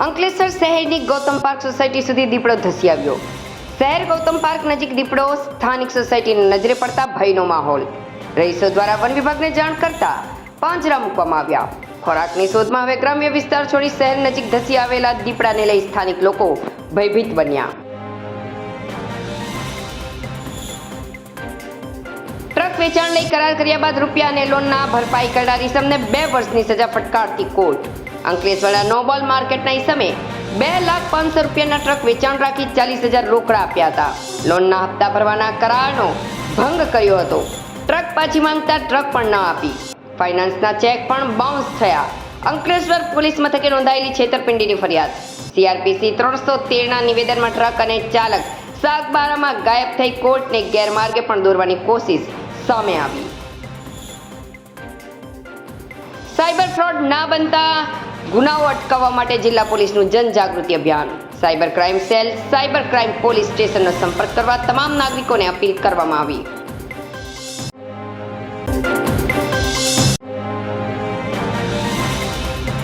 અંકલેશ્વર શહેરની Gautam park society સુધી દીપડો ધસી આવ્યો. શહેર ગૌતમ પાર્ક નજીક દીપડો સ્થાનિક સોસાયટીની નજરે પડતા ભયનો માહોલ. રહીશો દ્વારા વન વિભાગને જાણ કરતા પાંજરા મૂકવામાં આવ્યા. ખોરાકની શોધમાં હવે ગ્રામ્ય વિસ્તાર છોડી શહેર નજીક ધસી આવેલા દીપડાને લઈ સ્થાનિક લોકો ભયભીત બન્યા. ટ્રક વેચાણ લઈ કરાર કર્યા બાદ રૂપિયા અને લોનના ભરપાઈ કરનાર ઇસમને બે વર્ષની સજા ફટકારતી કોર્ટ. અંકલેશ્વરના નોબલ માર્કેટના ઇસમે બે લાખ પાંચસો રૂપિયાના ટ્રક વેચાણ રાખી ચાલીસ હજાર રોકડા આપ્યા હતા. લોનના હપ્તા ભરવાના કરારનો ભંગ કર્યો હતો. ટ્રક પાછી માંગતા ટ્રક પણ ન આપી. ફાઇનાન્સના ચેક પણ બાઉન્સ થયા. અંકલેશ્વર પોલીસ મથકે નોંધાયેલી છેતરપિંડીની ફરિયાદ. સીઆરપીસી ત્રણસો તેરના નિવેદનમાં ટ્રક અને ચાલક સાગબારામાં ગાયબ થઈ કોર્ટને ગેરમાર્ગે પણ દોરવાની કોશિશ સામે આવી. સાયબર ફ્રોડ ના બનતા ગુનાઓ અટકાવવા માટે જિલ્લા પોલીસનું જનજાગૃતિ અભિયાન. Cyber crime cell, cyber crime police સ્ટેશનનો સંપર્ક કરવા તમામ નાગરિકોને અપીલ કરવામાં આવી.